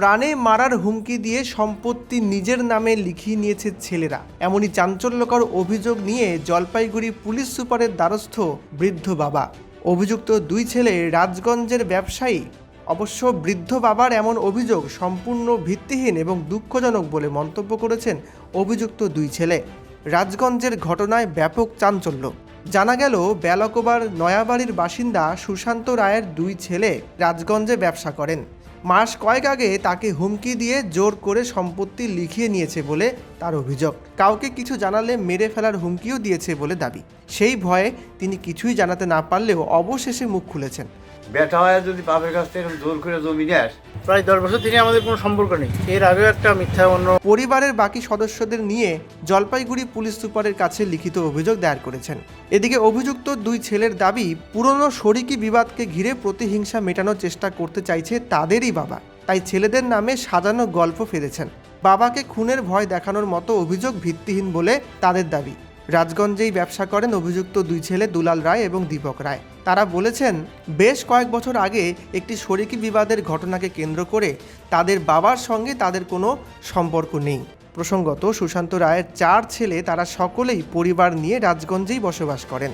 প্রাণে মারার হুমকি দিয়ে সম্পত্তি নিজের নামে লিখিয়ে নিয়েছে ছেলেরা। এমনই চাঞ্চল্যকর অভিযোগ নিয়ে জলপাইগুড়ি পুলিশ সুপারের দ্বারস্থ বৃদ্ধ বাবা। অভিযুক্ত দুই ছেলে রাজগঞ্জের ব্যবসায়ী। অবশ্য বৃদ্ধ বাবার এমন অভিযোগ সম্পূর্ণ ভিত্তিহীন এবং দুঃখজনক বলে মন্তব্য করেছেন অভিযুক্ত দুই ছেলে। রাজগঞ্জের ঘটনায় ব্যাপক চাঞ্চল্য। জানা গেল, বেলকোবার নয়াবাড়ির বাসিন্দা সুশান্ত রায়ের দুই ছেলে রাজগঞ্জে ব্যবসা করেন। মাস কয়েক আগে তাকে হুমকি দিয়ে জোর করে সম্পত্তি লিখিয়ে নিয়েছে বলে তার অভিযোগ। কাউকে কিছু জানালে মেরে ফেলার হুমকিও দিয়েছে বলে দাবি। সেই ভয়ে তিনি কিছুই জানাতে না পারলেও অবশেষে মুখ খুলেছেন। বেটা হয়, যদি বাপের কাছ থেকে জোর করে জমি নেস প্রায় দশ বছর থেকে আমাদের কোনো সম্পর্ক নেই। এর আগেও একটা মিথ্যা অন্য পরিবারের বাকি সদস্যদের নিয়ে জলপাইগুড়ি পুলিশ সুপারের কাছে লিখিত অভিযোগ দায়ের করেছেন। এদিকে অভিযুক্ত দুই ছেলের দাবি, পুরনো শরিকি বিবাদকে ঘিরে প্রতিহিংসা মেটানোর চেষ্টা করতে চাইছে তাদেরই বাবা। তাই ছেলেদের নামে সাজানো গল্প ফেলেছেন। বাবাকে খুনের ভয় দেখানোর মতো অভিযোগ ভিত্তিহীন বলে তাদের দাবি। রাজগঞ্জেই ব্যবসা করেন অভিযুক্ত দুই ছেলে দুলাল রায় এবং দীপক রায়। তারা বলেছেন, বেশ কয়েক বছর আগে একটি শরিকি বিবাদের ঘটনাকে কেন্দ্র করে তাদের বাবার সঙ্গে তাদের কোনো সম্পর্ক নেই। প্রসঙ্গত, সুশান্ত রায়ের চার ছেলে তারা সকলেই পরিবার নিয়ে রাজগঞ্জেই বসবাস করেন।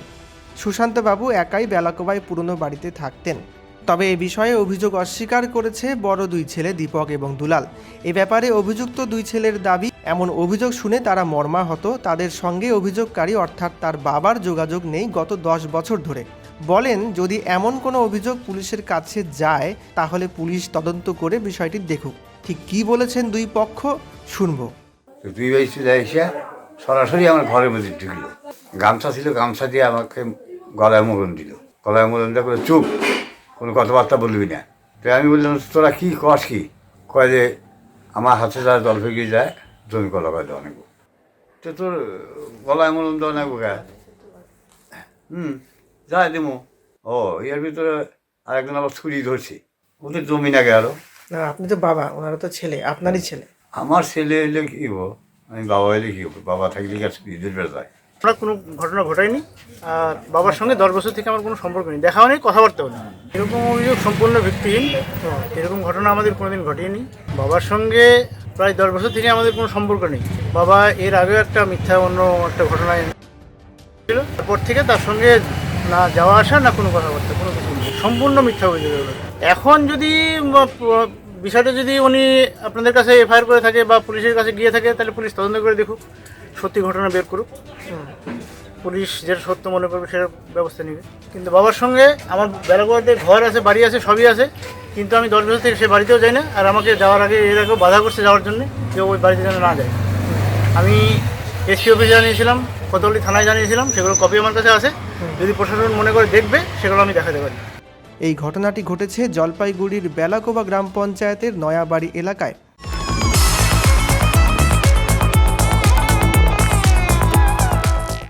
সুশান্তবাবু একাই বেলাকোবায় পুরনো বাড়িতে থাকতেন। তবে এ বিষয়ে অভিযোগ অস্বীকার করেছে বড় দুই ছেলে দীপক এবং দুলাল। এ ব্যাপারে অভিযুক্ত দুই ছেলের দাবি এমন অভিযোগ শুনে তারা মর্মাহত। তাদের সঙ্গে অভিযোগকারী অর্থাৎ তার বাবার যোগাযোগ নেই গত দশ বছর ধরে। বলেন, যদি এমন কোনো অভিযোগ পুলিশের কাছে যায়, তাহলে পুলিশ তদন্ত করে বিষয়টি দেখুক। ঠিক কী বলেছেন দুই পক্ষ? শুনব। দুই এসে সরাসরি আমার ঘরের মধ্যে ঢুকলো। গামছা ছিল, গামছা দিয়ে আমাকে গলায় মরণ দিল। গলায় মরণ করে চুপ, কোনো কথাবার্তা বলবি না। তো আমি বললাম, তোরা কী, কস কি? কয় যে, আমার হাতে যারা জল ফেঁকে যায় জমি কলা কয় দেওয়া নেব তো তোর গলায় মরণ দেওয়া নেব কে হুম যাই দেবো ও এর ভিতরে আরেকজন আবার ছুরি ধরছে। ওদের জমি না গেল। না আপনি তো বাবা ওনারা তো ছেলে আপনারই ছেলে। আমার ছেলে এলে কি হব? আমি বাবা এলে কি হব? বাবা থাকলে গেছে ঈদের বেলা যায় আমরা কোনো ঘটনা ঘটায়নি? আর বাবার সঙ্গে দশ বছর থেকে আমার কোনো সম্পর্ক নেই। দেখাও নেই কথাবার্তাও নেই। এরকম অভিযোগ সম্পূর্ণ ভিত্তিহীন। এরকম ঘটনা আমাদের কোনোদিন ঘটেনি। বাবার সঙ্গে প্রায় দশ বছর থেকে আমাদের কোনো সম্পর্ক নেই। বাবা এর আগেও একটা মিথ্যা অন্য একটা ঘটনায় ছিল তারপর থেকে তার সঙ্গে না যাওয়া আসা, না কোনো কথাবার্তা, কোনো কিছু সম্পূর্ণ মিথ্যা অভিযোগ। এখন যদি বিষয়টা যদি উনি আপনাদের কাছে এফআইআর করে থাকে বা পুলিশের কাছে গিয়ে থাকে, তাহলে পুলিশ তদন্ত করে দেখুক, সত্যি ঘটনা বের করুক। পুলিশ যেটা সত্য মনে করবে সেটা ব্যবস্থা নেবে। কিন্তু বাবার সঙ্গে আমার বেলাগোয়াতে ঘর আছে, বাড়ি আছে, সবই আছে। কিন্তু আমি দশ বছর থেকে সে বাড়িতেও যাই না। আর আমাকে যাওয়ার আগে এর আগেও বাধা করছে যাওয়ার জন্য যে ওই বাড়িতে যেন না যায়। আমি এসপি অফিসে জানিয়েছিলাম কতগুলি থানায় জানিয়েছিলাম, সেগুলো কপি আমার কাছে আছে। যদি প্রশাসন মনে করে দেখবে, সেগুলো আমি দেখাতে পারি। এই ঘটনাটি ঘটেছে জলপাইগুড়ির বেলাকোবা গ্রাম পঞ্চায়েতের নয়াবাড়ি এলাকায়।